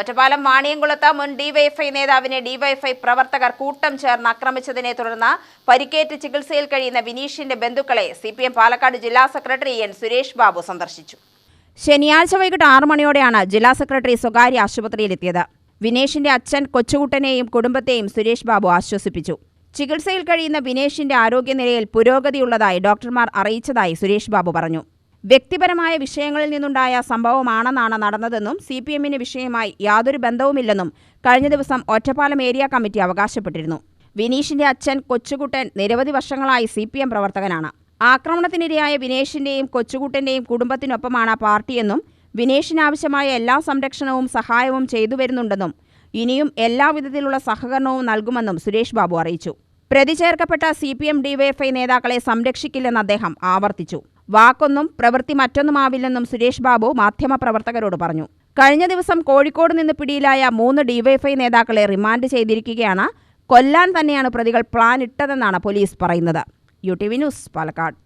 ഒറ്റപ്പാലം മാണിയംകുളത്ത് മുൻ ഡിവൈഎഫ്ഐ നേതാവിനെ ഡിവൈഎഫ്ഐ പ്രവർത്തകർ കൂട്ടം ചേർന്ന് ആക്രമിച്ചതിനെ തുടർന്ന് പരിക്കേറ്റ് ചികിത്സയിൽ കഴിയുന്ന വിനീഷിന്റെ ബന്ധുക്കളെ സി പാലക്കാട് ജില്ലാ സെക്രട്ടറി എൻ സുരേഷ് ബാബു സന്ദർശിച്ചു. ശനിയാഴ്ച വൈകിട്ട് ആറു മണിയോടെയാണ് ജില്ലാ സെക്രട്ടറി സ്വകാര്യ ആശുപത്രിയിലെത്തിയത്. വിനേഷിന്റെ അച്ഛൻ കൊച്ചുകുട്ടനെയും കുടുംബത്തെയും സുരേഷ് ബാബു ആശ്വസിപ്പിച്ചു. ചികിത്സയിൽ കഴിയുന്ന വിനേഷിന്റെ ആരോഗ്യനിലയിൽ പുരോഗതിയുള്ളതായി ഡോക്ടർമാർ അറിയിച്ചതായി സുരേഷ് ബാബു പറഞ്ഞു. വ്യക്തിപരമായ വിഷയങ്ങളിൽ നിന്നുണ്ടായ സംഭവമാണെന്നാണ് നടന്നതെന്നും സി പി എമ്മിന് വിഷയമായി യാതൊരു ബന്ധവുമില്ലെന്നും കഴിഞ്ഞ ദിവസം ഒറ്റപ്പാലം ഏരിയ കമ്മിറ്റി അവകാശപ്പെട്ടിരുന്നു. വിനീഷിന്റെ അച്ഛൻ കൊച്ചുകുട്ടൻ നിരവധി വർഷങ്ങളായി സി പി എം പ്രവർത്തകനാണ്. ആക്രമണത്തിനിരയായ വിനേഷിന്റെയും കൊച്ചുകുട്ടന്റെയും കുടുംബത്തിനൊപ്പമാണ് പാർട്ടിയെന്നും വിനേഷിനാവശ്യമായ എല്ലാ സംരക്ഷണവും സഹായവും ചെയ്തു വരുന്നുണ്ടെന്നും ഇനിയും എല്ലാവിധത്തിലുള്ള സഹകരണവും നൽകുമെന്നും സുരേഷ് ബാബു അറിയിച്ചു. പ്രതി ചേർക്കപ്പെട്ട സി പി എം ഡിവൈഎഫ്ഐ നേതാക്കളെ സംരക്ഷിക്കില്ലെന്ന് അദ്ദേഹം ആവർത്തിച്ചു. വാക്കൊന്നും പ്രവൃത്തി മറ്റൊന്നുമാവില്ലെന്നും സുരേഷ് ബാബു മാധ്യമപ്രവർത്തകരോട് പറഞ്ഞു. കഴിഞ്ഞ ദിവസം കോഴിക്കോട് നിന്ന് പിടിയിലായ മൂന്ന് ഡിവൈഎഫ്ഐ നേതാക്കളെ റിമാൻഡ് ചെയ്തിരിക്കുകയാണ്. കൊല്ലാൻ തന്നെയാണ് പ്രതികൾ പ്ലാൻ ഇട്ടതെന്നാണ് പോലീസ് പറയുന്നത്. U T V news Palakkad.